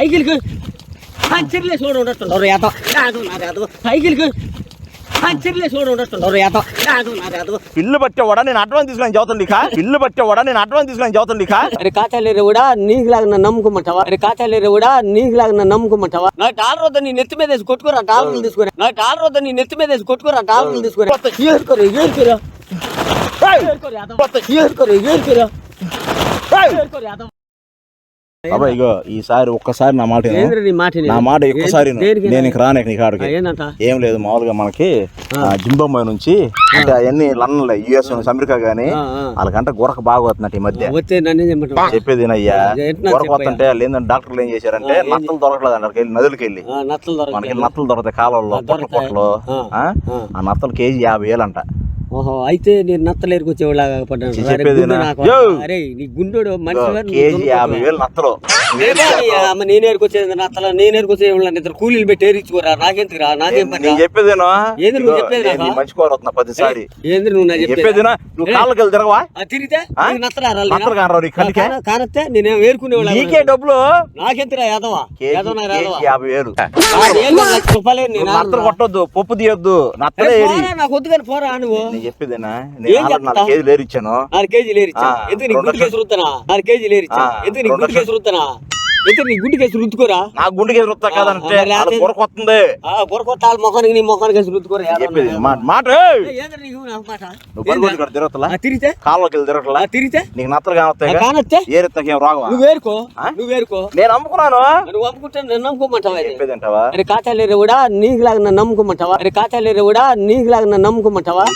సైకిల్కి పంచర్లే చూడు ఉండొస్తుంటారు ఏదో కాదు నాది ఏదో సైకిల్కి పంచర్లే చూడు ఉండొస్తుంటారు ఏదో కాదు. నాది ఏదో పిల్లు పట్టేవాడా నేను అడ్వాన్స్ తీసుకుని చదువుతాను లీకా పిల్లు పట్టేవాడా నేను అడ్వాన్స్ తీసుకుని చదువుతాను లీకా అరే కాచాలేరు కూడా నీకు లాగా నమ్ముకోమంటావా? అరే కాచాలేరు కూడా నీకు లాగా నమ్ముకోమంటావా? నా టాలర్ వద్ద నీ నెత్తి మీద వేసి కొట్టుకోరా టాలర్లు తీసుకురా నా టాలర్ వద్ద నీ నెత్తి మీద వేసి కొట్టుకోరా టాలర్లు తీసుకురా ఏరుకోరు ఏరుకోరా. ఏరుకోరు ఏరుకోరు ఏరుకోరా. బాబా ఇగో ఈసారి ఒక్కసారి నా మాట నీ మాట ఒక్కసారి నేను ఇక రాను నీ కాడికి ఏం లేదు మామూలుగా మనకి జింబాబే నుంచి అంటే అవన్నీ లండన్ యుఎస్ అమెరికా గానీ. వాళ్ళకంటే గురక బాగా వస్తున్నట్టు ఈ మధ్య. చెప్పేది అయ్యా గురక వస్తుంటే వాళ్ళు ఏంటంటే డాక్టర్లు ఏం చేశారంటే నత్తలు దొరకలేదు అంటారు వెళ్ళి నదులకి వెళ్ళి. మనకి నత్తలు దొరుకుతాయి కాలంలో పొట్ల. పొట్లు. ఆ నత్తలు కేజీ యాభై వేలు అంట ఓహో అయితే నేను నత్తలు ఎరుకొచ్చేవాళ్ళగా పడ్డాను. అరే చెప్పేది నా- గుండోడు మనిషి నేను ఏరుకొచ్చేది నత్తల? నేను ఏరుకొచ్చే ఇద్దరు కూలీలు పెట్టి ఏరించుకోరా నాకెందుకు రా నాకేం పని నేను చెప్పేదేనో ఏంది నువ్వు చెప్పేది నేను నాకా? నీ మంచి కోరు వస్తున్నా పదిసారి ఏంది నువ్వు నా చెప్పేది? చెప్పేదినా నువ్వు కాళ్ళకి వెళ్ళి తిరగవా? తిరిగితే? ఆ? నీకు నత్తలు రాలి నత్తలు కానరావు నీ కంటికే? కానొస్తే నేనేం ఏరుకునేవాళ్ళ నీకే డబ్బులు? నాకెంతరా యాదవా? యాభై వేలు. రూపాయలే కొట్టొద్దు పప్పు తీయొద్దు నత్తలే నాకు వద్దు కానీ పోరా నువ్వు. నేను చెప్పేదేనా? ఏం నేను ఆల్రెడీ చెప్తా? నాలుగు కేజీలు ఏరిచ్చా ఆ, ఎందుకు నీ రెండు గుడ్డు కేసు రుద్దనా కేజీలు ఏరిచ్చా ఆ, ఎందుకు నీ రెండు గుడ్డు కేసు రుద్దనా ఎందుకు నీ గుడ్డు కేసు రుద్దుకోరా? నా గుండెకి ఎదురుతా కాదంటే మరి లేకపోతే- వాళ్ళ మొఖానికి నీ మొఖానికి వేసి రుద్దుకోరా? మాట తిరగతలా? తిరిగితే? కాళ్ళకి వెళ్ళి తిరగట్లా తిరిగితే? నీకు నత్తలు కానొస్తాయి రాగవా నువ్వు వేరుకో? నువ్వు వేరుకో. నేను అమ్ముకున్నాను నువ్వు అమ్ముకుంటే నన్ను నమ్ముకోమంటావా ఇది? చెప్పేది అంటావా? అరే కాచాలేరు కూడా నీకు లాగా నన్ను నమ్ముకోమంటావా? అరే కాచాలేరు కూడా నీకు లాగా నన్ను నమ్ముకోమంటావా?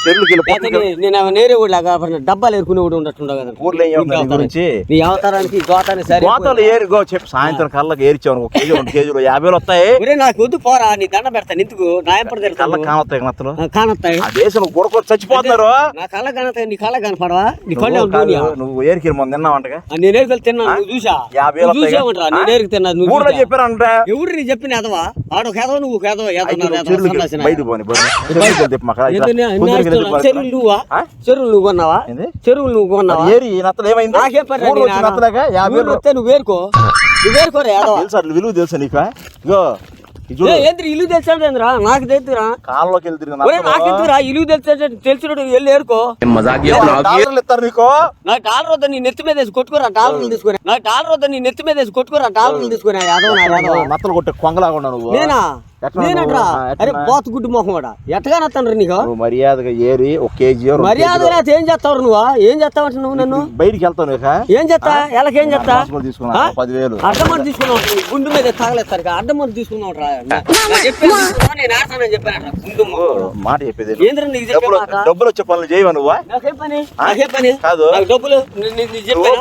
నేను నేరే కూడా లాగా డబ్బాలు ఏరుకునే కూడా ఊర్లో ఏం నీ అవతారానికి గోతాన్ని సరే గోతాలు ఏరిగో చెప్పు సాయంత్రం కళ్ళకి ఏరిచ్చావు ఒక కేజీ రెండు కేజీలు యాభై వేలు వస్తాయి నాకు వద్దు పోరా నీ దండ పెడతాను ఎందుకు నా ఎప్పుడు తెలుస్తాను కానొస్తాయి నత్తలు కానొస్తాయి ఆ దేశం గురకొచ్చి చచ్చిపోతున్నారు. నా కళ్ళ కనతాయి నీ కళ్ళ కనపడవా? నీ కళ్ళు నువ్వు ఏరికి మొన్న తిన్నావంటగా? నేను ఏరుకెళ్ళి తిన్నా నువ్వు చూసా? యాభై వేలు చూసావంటరా? నేను ఏరికి తిన్నా నువ్వు ఊర్లో? చెప్పారంట? ఎవరు నీ చెప్పిన ఎదవా ఆడు ఒక ఎదవ నువ్వు ఎదవ. బయటికి పోని. చెరువులు నువ్వా? చెరువులు నువ్వు కొన్నావా? చెరువులు నువ్వు కొన్నావా? ఏరి నత్తలు ఏమైంది? నాకే పని నత్తలేగా? యాభై వేలు వస్తే నువ్వు వేరుకో తెలుసా విలువ తెలుసా నీకు ఇగో ఏంద్ర ఇల్లు తెలిసాడేంద్రా నాకు తెలుసురా తిరిగిన ఒరే నత్తలు నాకెందుకురా? ఇల్లు తెలిసే తెలిసినట్టు వెళ్ళి ఏరుకో డాలర్లు ఇస్తారు నీకు? నా డాలర్ వద్ద నీ నెత్తి మీద వేసి కొట్టుకోరా డాలర్లు తీసుకుని. నా డాలర్ వద్ద నీ నెత్తి మీద వేసి కొట్టుకోరా డాలర్లు తీసుకుని. యాదవ నా యాదవ నత్తలు కొట్టే కొంగలాగా నువ్వు. నేనా? అరే పోతు గుడ్డు మొహం వాడా? ఎట్టగా నత్తండ్రు నీకు? మర్యాదగా ఏరి ఒక కేజీ మర్యాద ఏం చేస్తావు నువ్వు? ఏం చేస్తావంట నువ్వు నన్ను? బయటికి వెళ్తావు ఏం చేస్తా? చేస్తా? కూడా తీసుకున్నా ఆ? పదివేలు. అడ్డమని తీసుకున్నావు. గుండు మీద తగలేస్తారు అడ్డమని తీసుకున్నావు మాట చెప్పేది ఏంద్ర నీకు చెప్పే డబ్బులు వచ్చే పనులు చేయవా నువ్వు? నాకేం పని? నాకేం పని? కాదు. డబ్బులు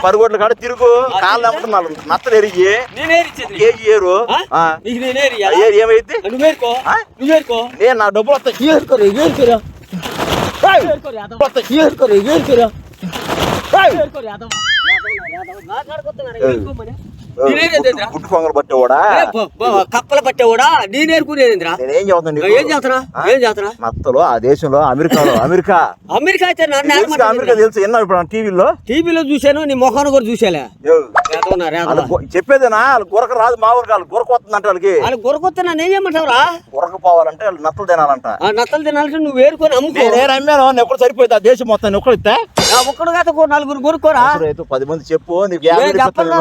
పరుగుడ్ల కాడ తిరుగు. కాళ్ళు నత్తలు ఎరిగి. కేజీ ఏరు. ఆ? ఆ. నీకు నేనే ఆ ఏరు ఏమైంది నువ్వు ఏరుకో ఆ? నువ్వు ఏరుకో నేను నా డబ్బులు వస్తాయి ఏరుకోరు ఏరుకోరా ఏయ్! ఏరుకోరు యాదవ ఏరుకోరు ఏరుకోరా ఏయ్! ఏరుకోరు యాదవ యాదవ యాదవ నా గుడ్డు కొంగలు పట్టేవాడా? కప్పల పట్టేవాడా? నేను ఏరుకునేదేంద్రా నేనేం చెబుతాను నీకు? ఏం చేస్తున్నా? ఏం చేస్తున్నా నత్తలు ఆ దేశంలో అమెరికాలో అమెరికా. అమెరికా అయితే అమెరికా? తెలుసు. ఎన్నో ఇప్పుడు టీవీలో టీవీలో చూశాను నీ మొఖాన్ని కూడా చూసాలే చెప్పేదేనా? వాళ్ళు గురక రాదు మా ఊరికి వాళ్ళు గురక వస్తుందంట వాళ్ళకి. వాళ్ళు గొరకొత్తే నన్ను ఏం చేయమంటావురా? గురక పోవాలంటే వాళ్ళు నత్తలు తినాలంట. ఆ నత్తలు తినాలంటే నువ్వు ఏరుకొని అమ్ముకో. నేనే రమ్మాను నేను సరిపోయింది ఆ దేశం మొత్తం నేను ఒక్కడు ఇస్తే ఆ ఒక్కడు కాదు నలుగురు రైతు పది మంది చెప్పు నేను.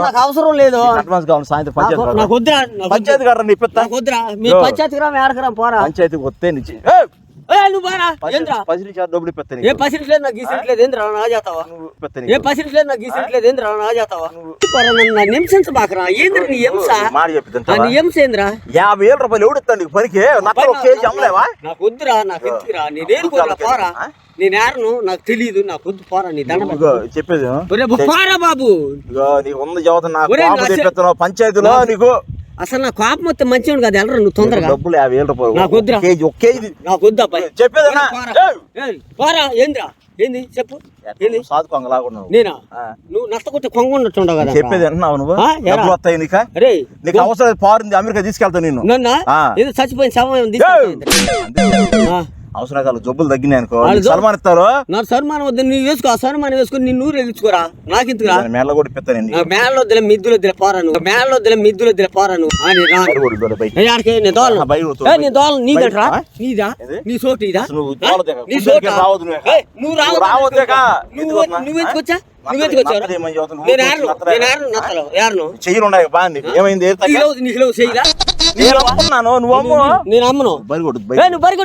నాకు అవసరం లేదు. అడ్వాన్స్ కావాలి సాయంత్రం నాకు పంచాయతీ నాకు వద్దురా. పంచాయతీ గారు ఇప్పిస్తా నాకు వద్దురా మీ. పంచాయతీ గ్రామం ఏడకరా పోరా. పంచాయతీకి వస్తే నీచి. ఏ నువ్వు బారా ఏంద్రా? పది నుంచి డబ్బులు ఇప్పిస్తా ఏ పసిరిట్లేదు నాకు గీసిట్లేదు ఏంద్రా నా చేస్తావా నువ్వు ఇప్పిస్తా ఏ నీకు. పసిరిట్లేదు నాకు గీసిట్లేదు ఏంద్రా నా చేస్తావా పోరా, నన్ను నన్ను హింసించబాకరా. ఏంద్ర నీ హింస? మాట ఆ, చెప్పి నీ హింస ఏంద్రా? యాభై వేల రూపాయలు ఎవడిస్తాను నీకు? పనికి? నత్తలు ఒక కేజీ అమ్మలేవా నాకు వద్దురా నాకు ఎందుకురా నేను పోరా? నేను ఏరను నాకు తెలియదు నాకు వద్దు పోరా నీ దండ చెప్పేది. ఒరే పోరా బాబు. ఉంది చదువుతున్నా నా పంచాయతీలో నీకు. అసలు నా కోపం వస్తే మంచిగా కాదు వెళ్ళరా నువ్వు తొందరగా. డబ్బులు యాభై వేల రూపాయలు నాకు వద్దురా. ఒక కేజీ ఒక కేజీ. నాకు వద్దు చెప్పేదన్నా పోరా. ఏంద్రా? ఏంది? చెప్పు. ఏంది? సాధు కొంగలాగా ఉన్నావు నేనా. నువ్వు నష్టకొట్టి కొంగ ఉన్నట్టుండవు కదా చెప్పేది అంటున్నావు నువ్వు? డబ్బులు వస్తాయి నీక? అరే నీకు అవసరం పారింది అమెరికా తీసుకెళ్తాను నిన్ను. నన్న. ఏదో చచ్చిపోయిన ఏయ్! తీసుకెళ్తా. అవసరం కాదు జబ్బులు తగ్గినాయి అనుకో. సన్మానం ఇస్తారు? నాకు సన్మానం వద్దు నువ్వు వేసుకో ఆ సన్మానం వేసుకొని నిన్ను ఊరు ఎగించుకోరా నాకు ఇంతకురా దాని మేళ్ళ కూడా ఇప్పిస్తానండి మేళ్ళ వద్దులే మిద్దులు వద్దులే పోరాను మేళ్ళ వద్దులే మిద్దులు వద్దులే నేను నీ దోలను నీ. గట్రా? నీదా? నీ సోటు ఇదా. నీ సోటా? నువ్వు. నువ్వు రావద్దు నువ్వు ఎందుకొచ్చా ఆ? నువ్వు ఎందుకొచ్చావు నత్తలు ఏమని చెబుతావు? నువ్వు. నేను ఆడను నత్తలే. నేను ఆడను నత్తలు యారును చెయ్యలు ఉన్నాయి బా నీకు ఏమైంది? నీకు చెయ్యిలా నేను అమ్ముకున్నాను నువ్వు అమ్ము. నేను అమ్మను. బరి. నువ్వు బరి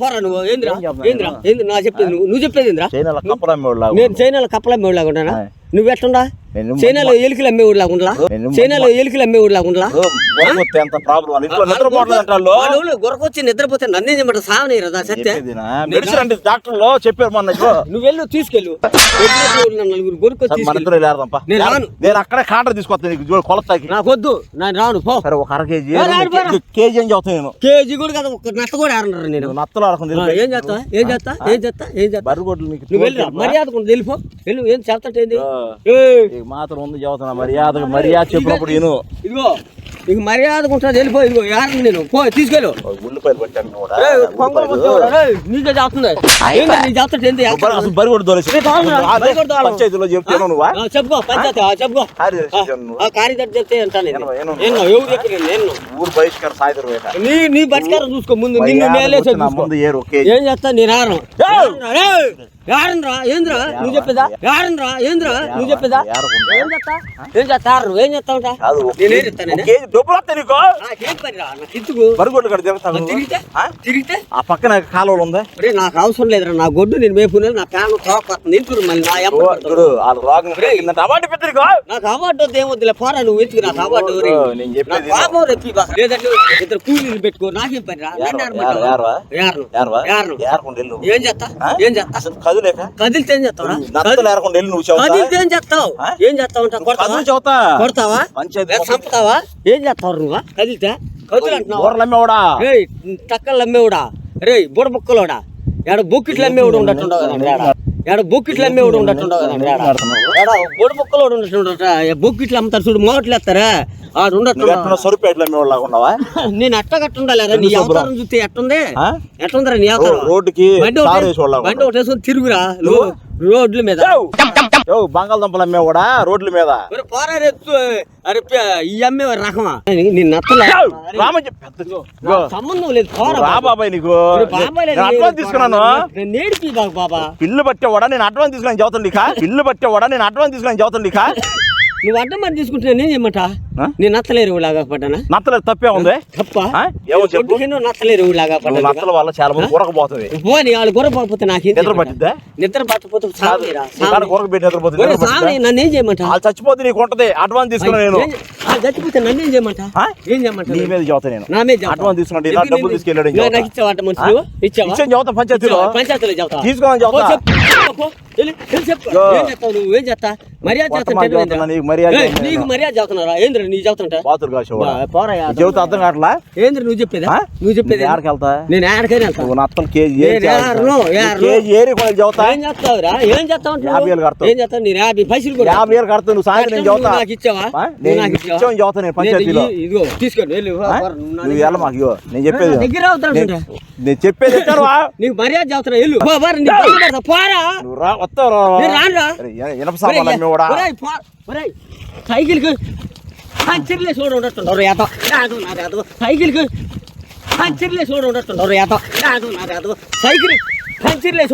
పోరా నువ్వు. ఏంద్రా? ఏంద్రా? ఏంది? నా చెప్పేది నువ్వు. నువ్వు చెప్పేది ఏంద్రా? చైనాలో నేను చైనాలో కప్పలు అమ్మేవాడిలాగా ఉన్నానా ఆయ్. నువ్వు ఎట్టుండా? నేను చైనాలో ఎలుకలు అమ్మేవాడిలాగా ఉండలా నేను చైనాలో ఎలుకలు వాళ్ళ నిద్రపోవట్లేదు అంటారు వాళ్ళు గొరకొచ్చి నిద్రపోతే నన్నే చేయమంట సావని రదా సత్య అంటే డాక్టర్లు చెప్పారు మొన్న. నువ్వు వెళ్ళు తీసుకెళ్ళు నలుగురు గొరకొచ్చి నేను రాను. నేను అక్కడే కాంటర్ తీసుకొస్తాను కొలతకి నాకు వద్దు నేను రాను పో ఒక అర కేజీ ఏ, కేజీ అని చెబుతాను నేను కేజీ కూడా కదా ఒక నత్త కూడా ఆరన్నారు నేను నత్తలు ఆడకుండా ఏం చేస్తా ఏం చేస్తా ఏం చేస్తా ఏం చేస్తా బర్రగొడ్లు నీకు నువ్వు వెళ్ళిరా మర్యాద కొంత వెళ్ళిపో వెళ్ళు ఏం చేస్తాంటే ఏంది ఆ. ఏయ్, నీకు మాత్రం ఉంది చెబుతున్నా మర్యాద మర్యాద చెప్పినప్పుడు నేను ఇదిగో నీకు మర్యాద ఉంటుంది వెళ్ళిపో ఇదిగో యారు నేను. పో తీసుకెళ్ళు. ఉల్లిపాయలు పట్టాను కూడా నీకే చేస్తుంది. నీ దోలేసి. పంచాయతీలో చెప్తాను నువ్వా? చెప్పుకో పంచాయతీ చెప్పుకో. కార్యదర్శి చెప్తే అంటాను ఎవరు చెప్పి నేను ఊరు బహిష్కార సాయంత్రం నీ నీ చూసుకో ముందు నిన్ను మేలేసే ఏం చేస్తా? నేను ఆరం యారన్రా ఏంద్రా? నువ్వు చెప్పేదా? యారన్రా ఏంద్రా? నువ్వు చెప్పేదా. ఏం చేస్తా? ఏం చేస్తా? ఆరు ఏం ఒక నేను కేజీ డబ్బులు నీకు. బరిగొడ్లు కడ తిరుగుతాను తిరిగితే? తిరిగితే? ఆ పక్కన కాలువలు ఉందా? ఒరే నాకు అవసరం లేదురా. నా గొడ్డు నేను మేపుకునే నా ప్యాన్ తోకొస్తుంది ఇంటూరు మళ్ళీ నా చూడు వాళ్ళు రోగం అవార్డు పెద్ద నీకు. అవార్డు వద్దు ఏమొద్దులే పోరా నువ్వు ఎందుకు నాకు అవార్డు. నేను చెప్పేది పాపం రెప్పి. లేదంటే ఇద్దరు కూలీలు పెట్టుకో నాకేం. ఏరకుండా వెళ్ళు. ఏం చేస్తా? ఏం చేస్తా? అసలు కదులేక? కదిలితే ఏం వెళ్ళి నువ్వు కదిలితే ఏం చేస్తావు? ఆ? ఏం చేస్తావు అంటా కొడతావా? కొడతావా? చంపుతావా? ఏం చేస్తావు నువ్వు? కదిలితే? అమ్మేవాడా? రేయ్ టక్కలు అమ్మేవుడా రేయ్ బుడ బుక్కలోడా ఎడ బొక్కిట్లు అమ్మేవాడు ఉండట్టుండవు కదా ఎడ బొక్కిట్లు అమ్మేవాడు ఉండట్టుండవు కదా ఎడ ఎడ బుడ బుక్కలోడు ఉండట్టుండట బొక్కిట్లు అమ్ముతారు చూడు మోట్లు ఎత్తారా ఆడు నువ్వు ఉండట్టుండ ఎట్లా ఉన్నావా? నేను ఎట్ట నీ? అవతారం చూస్తే ఎట్టుంది? ఎట్టుందిరా నీ అవతారం? రోడ్డుకి బండి ఒకటి వేసుకొని తిరుగురా. రోడ్ల మీద. అమ్మేవాడా రోడ్ల మీద. ఈ అమ్మే రకమా? సంబంధం లేదు. బాబాయ్ నీకు. అడ్వాన్స్ తీసుకున్నాను. నేను నేడిపి బాబు పిల్లు పట్టేవాడా? నేను అడ్వాన్స్ తీసుకున్నాను చదువుతుంది పిల్లు పట్టేవాడా? నేను అడ్వాన్స్ తీసుకున్నాను చదువుతుంది నువ్వు అడ్డం మరి తీసుకుంటే నేను చేయమంట ఆ? నేను నత్తలేరు లాగా పడ్డానా నత్తలేదు తప్పే ఉంది. తప్ప? ఏమో నత్తలేరు లాగా పడ్డా నత్తల వల్ల చాలా మంది ఉరకపోతుంది పోనీ వాళ్ళు గొర్రె పోకపోతే నాకేం నిద్ర? పట్టిద్దా? నిద్ర పట్టకపోతే నిద్రపోతుంది నన్ను ఏం చేయమంట వాళ్ళు చచ్చిపోతే నీకు ఉంటది. అడ్వాన్స్ తీసుకున్నా నేను. చచ్చిపోతే నన్ను ఏం చేయమంట? ఏం చేయమంట నీ మీద చదువుతా నేను. నా మీద? అడ్వాన్స్ తీసుకున్నాడు ఇలా డబ్బులు తీసుకెళ్ళాడు నాకు ఇచ్చావా మనుషులు ఇచ్చావా? ఇచ్చాను చదువుతా పంచాయతీలో? పంచాయతీలో చెప్తా తీసుకోమని పో, ఏం చేస్తా? మర్యాద చేస్తా నీకు? మర్యాద ఏంద్ర నీ చెప్తుంటా బాతులు కాసేవాడు పోరా. చెబుతా అర్థం కావట్లా? ఏంద్ర నువ్వు చెప్పేదా? ఆ? నువ్వు చెప్పేది నేను వెళ్తా? ఆడకైనా కేజీ ఏం చేస్తావురా? ఏం చేస్తావు అంటున్నావు? యాభై వేలు కడతావు. ఏం చేస్తావు? నేను యాభై పైసలు కూడా యాభై వేలు కడతా నువ్వు సాయంత్రం నేను నువ్వు చదువుతా నాకు ఇచ్చావా? ఆ? నువ్వు నేను నాకు నీకు ఇచ్చావని చదువుతా నేను పంచాయతీలో. నేను ఈ- ఇదిగో తీసుకోండి వెళ్ళు. ఆ? పోరా, నువ్వు నా నువ్వు దగ్గర- వెళ్ళ మాకు ఇగో నేను చెప్పేది దగ్గర నేను-? నీకు మర్యాద చెప్తున్నా వెళ్ళు. పోరా, నీ పక్కన పెడతా, పోరా నువ్వు రా వస్తావు రా. నేను రానురా. అరే, ఇన- ఇనప సామాన్లు అమ్మేవాడా ఒరేయ్, పో- ఒరేయ్, సైకిల్కి పంచర్లే చూడ ఉండట్టున్నారు ఏత రాదు నా రాదు సైకిల్కి పంచర్లే చూడ ఉండట్టున్నారు ఏత రాదు నా రాదు సైకిల్ పంచర్లే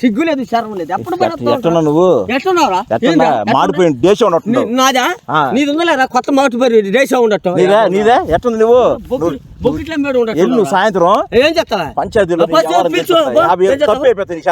సిగ్గు లేదు శరం లేదు. ఎప్పుడు ఎట్టున్నా నువ్వు? ఎట్టున్నావురా ఎట్టున్నా మాడిపోయిన దేశం ఉన్నట్టున్నావు నాదా. నీది ఉందా కొత్త మాటు పేరు రేసా ఉండట్టు నీదే? నీదే? ఎట్టుంది నువ్వు? బొక్కిట్ల మీద సాయంత్రం ఏం చెప్తావా పంచాయతీలో? తప్పు అయిపోతుంది